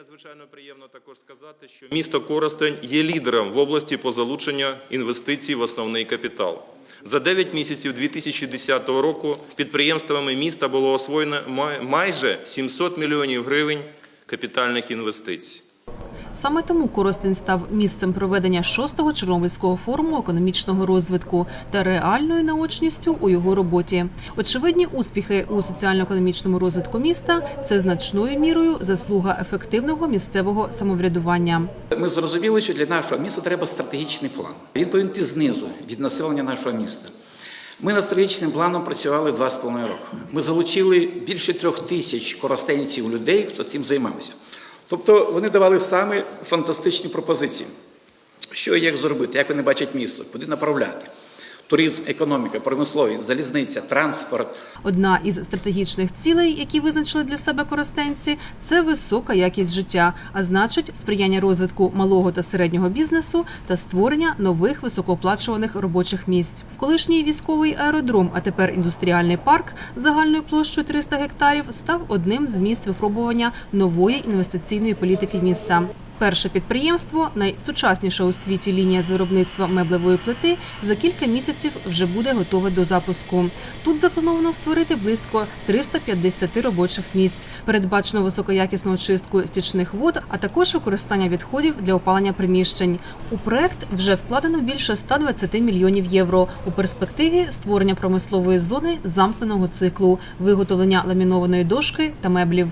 надзвичайно приємно також сказати, що місто Коростень є лідером в області по залученню інвестицій в основний капітал. За 9 місяців 2010 року підприємствами міста було освоєно майже 700 мільйонів гривень капітальних інвестицій. Саме тому Коростень став місцем проведення шостого Чорнобильського форуму економічного розвитку та реальною наочністю у його роботі. Очевидні успіхи у соціально-економічному розвитку міста це значною мірою заслуга ефективного місцевого самоврядування. Ми зрозуміли, що для нашого міста треба стратегічний план. Він повинен йти знизу від населення нашого міста. Ми над стратегічним планом працювали два з половиною роки. Ми залучили більше трьох тисяч коростенців людей, хто цим займався. Тобто вони давали саме фантастичні пропозиції, що і як зробити, як вони бачать місто, куди направляти. Туризм, економіка, промисловість, залізниця, транспорт, Одна із стратегічних цілей, які визначили для себе коростенці, це висока якість життя, а значить, сприяння розвитку малого та середнього бізнесу та створення нових високооплачуваних робочих місць. Колишній військовий аеродром, а тепер індустріальний парк загальною площею 300 гектарів, став одним з місць випробування нової інвестиційної політики міста. Перше підприємство, найсучасніша у світі лінія з виробництва меблевої плити, за кілька місяців вже буде готове до запуску. Тут заплановано створити близько 350 робочих місць, передбачено високоякісну очистку стічних вод, а також використання відходів для опалення приміщень. У проект вже вкладено більше 120 мільйонів євро. У перспективі створення промислової зони замкненого циклу, виготовлення ламінованої дошки та меблів.